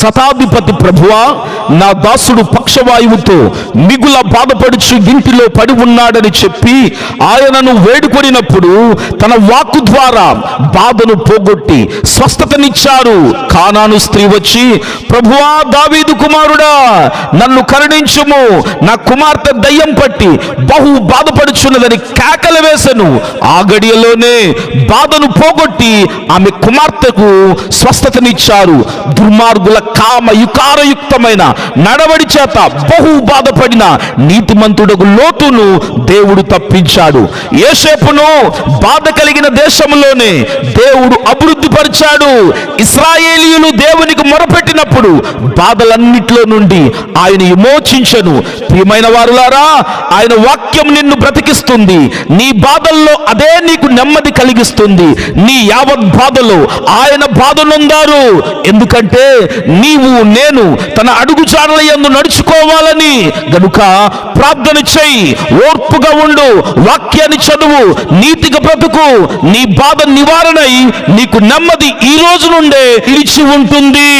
శతాధిపతి ప్రభువా నా దాసుడు పక్షవాయువుతో మిగుల బాధపడుచు ఇంటిలో పడి ఉన్నాడని చెప్పి ఆయనను వేడుకొనినప్పుడు తన వాక్కు ద్వారా బాధను పోగొట్టి స్వస్థతనిచ్చారు. కానాను స్త్రీ వచ్చి ప్రభువా దావీదు కుమారుడా నన్ను కరుణించుము. నా కుమార్తె దయ్యం పట్టి బహు బాధపడుచున్నదని కేకలు వేసను. ఆ గడియలోనే బాధను పోగొట్టి ఆమె కుమార్తెకు స్వస్థతనిచ్చారు. దుర్మార్గుల కామ యుకారయుక్తమైన నడవడి చేత బహు బాధపడిన నీతిమంతుడకు లోతును దేవుడు తప్పించాడు. ఏసేపును బాధ కలిగిన దేశంలోనే దేవుడు అభివృద్ధి పరిచాడు. ఇస్రాయేలీయులు దేవునికి మొరపెట్టినప్పుడు బాధలన్నిట్లో నుండి ఆయన విమోచించను. ప్రియమైన వారులారా ఆయన వాక్యం నిన్ను బ్రతికిస్తుంది. నీ బాధల్లో అదే నీకు నెమ్మది కలిగిస్తుంది. నీ యావత్ బాధలో ఆయన బాధనుందారు ఎందుకంటే నీ నీవు నేను తన అడుగుజాడల యందు నడుచుకోవాలని. గనుక ప్రార్థన చేయి ఓర్పుగా ఉండు వాక్యాన్ని చదువు నీతిగా బ్రతుకు. నీ బాధ నివారణై నీకు నెమ్మది ఈ రోజు నుండే ఇరిచి ఉంటుంది.